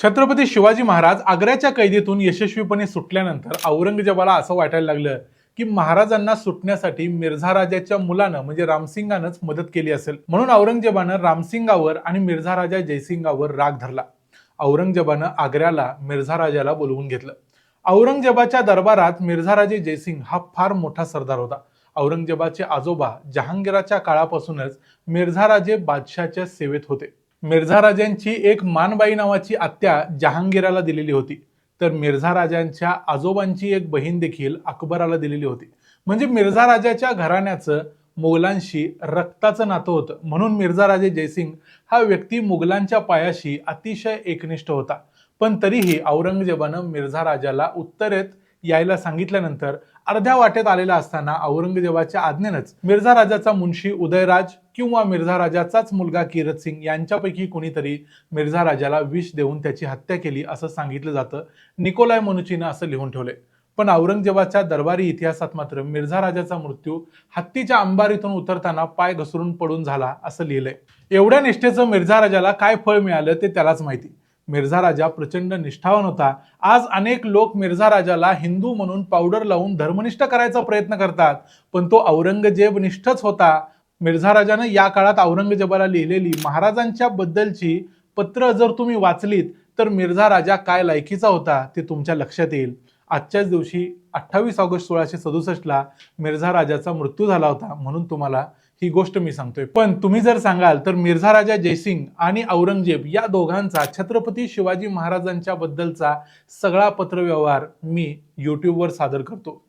छत्रपती शिवाजी महाराज आग्र्याच्या कैदेतून यशस्वीपणे सुटल्यानंतर औरंगजेबाला असं वाटायला लागलं की महाराजांना सुटण्यासाठी मिर्झा राजाच्या मुलानं म्हणजे रामसिंगानंच मदत केली असेल. म्हणून औरंगजेबानं रामसिंगावर आणि मिर्झा राजा जयसिंगावर राग धरला. औरंगजेबानं आग्र्याला मिर्झा राजाला बोलवून घेतलं. औरंगजेबाच्या दरबारात मिर्झा राजे जयसिंग हा फार मोठा सरदार होता. औरंगजेबाचे आजोबा जहांगीराच्या काळापासूनच मिर्झा राजे बादशाच्या सेवेत होते. मिर्झा राजांची एक मानबाई नावाची आत्या जहांगीराला दिलेली होती. तर मिर्झा राजांच्या आजोबांची एक बहीण देखील अकबराला दिलेली होती. म्हणजे मिर्झा राजाच्या घराण्याचं मुघलांशी रक्ताचं नातं होतं. म्हणून मिर्झा राजे जयसिंग हा व्यक्ती मुघलांच्या पायाशी अतिशय एकनिष्ठ होता. पण तरीही औरंगजेबानं मिर्झा राजाला उत्तरेत यायला सांगितल्यानंतर अर्ध्या वाटेत आलेला असताना औरंगजेबाच्या आज्ञेनंच मिर्झा राजाचा मुन्शी उदयराज किंवा मिर्झा राजाचाच मुलगा किरत सिंग यांच्यापैकी कोणीतरी मिर्झा राजाला विष देऊन त्याची हत्या केली असं सांगितलं जातं. निकोलाय मनुचीनं असं लिहून ठेवले पण औरंगजेबाच्या दरबारी इतिहासात मात्र मिर्झा राजाचा मृत्यू हत्तीच्या अंबारीतून उतरताना पाय घसरून पडून झाला असं लिहिलंय. एवढ्या निष्ठेचं मिर्झा राजाला काय फळ मिळालं ते त्यालाच माहिती. मिर्झा राजा प्रचंड निष्ठावान होता. आज अनेक लोक मिर्झा राजाला हिंदू म्हणून पावडर लावून धर्मनिष्ठ करायचा प्रयत्न करतात. पण तो औरंगजेब निष्ठच होता. मिर्झा राजानं या काळात औरंगजेबाला लिहिलेली महाराजांच्या बद्दलची पत्र जर तुम्ही वाचलीत तर मिर्झा राजा काय लायकीचा होता ते तुमच्या लक्षात येईल. आजच्याच दिवशी अठ्ठावीस ऑगस्ट सोळाशे सदुसष्टला मिर्झा राजाचा मृत्यू झाला होता म्हणून तुम्हाला ही गोष्ट मी सांगतोय. पण तुम्ही जर सांगाल तर मिर्झा राजा जयसिंग आणि औरंगजेब या दोघांचा छत्रपती शिवाजी महाराजांच्या बद्दलचा सगळा पत्रव्यवहार मी युट्यूबवर सादर करतो.